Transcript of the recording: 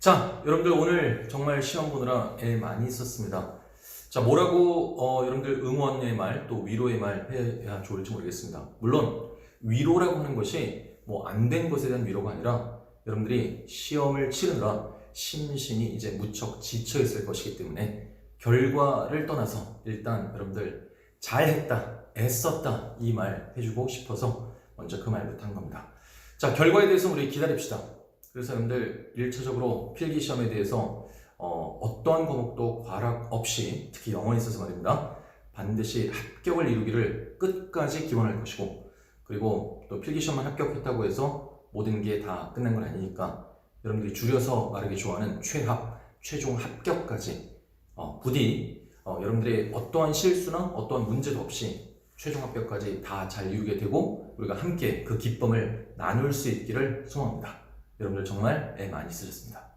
자, 여러분들 오늘 정말 시험 보느라 애 많이 썼습니다. 자, 뭐라고 어, 여러분들 응원의 말, 또 위로의 말 해야 좋을지 모르겠습니다. 물론 위로라고 하는 것이 뭐 안 된 것에 대한 위로가 아니라 여러분들이 시험을 치르느라 심신이 이제 무척 지쳐 있을 것이기 때문에 결과를 떠나서 일단 여러분들 잘했다, 애썼다 이 말 해주고 싶어서 먼저 그 말부터 한 겁니다. 자, 결과에 대해서 우리 기다립시다. 그래서 여러분들 1차적으로 필기 시험에 대해서 어, 떤 과목도 과락 없이 특히 영어에 있어서 말입니다. 반드시 합격을 이루기를 끝까지 기원할 것이고 그리고 또 필기 시험만 합격했다고 해서 모든 게 다 끝난 건 아니니까 여러분들이 줄여서 말하기 좋아하는 최합, 최종 합격까지 어, 부디 어, 여러분들의 어떠한 실수나 어떠한 문제도 없이 최종 합격까지 다 잘 이루게 되고 우리가 함께 그 기쁨을 나눌 수 있기를 소망합니다. 여러분들 정말 애 많이 쓰셨습니다.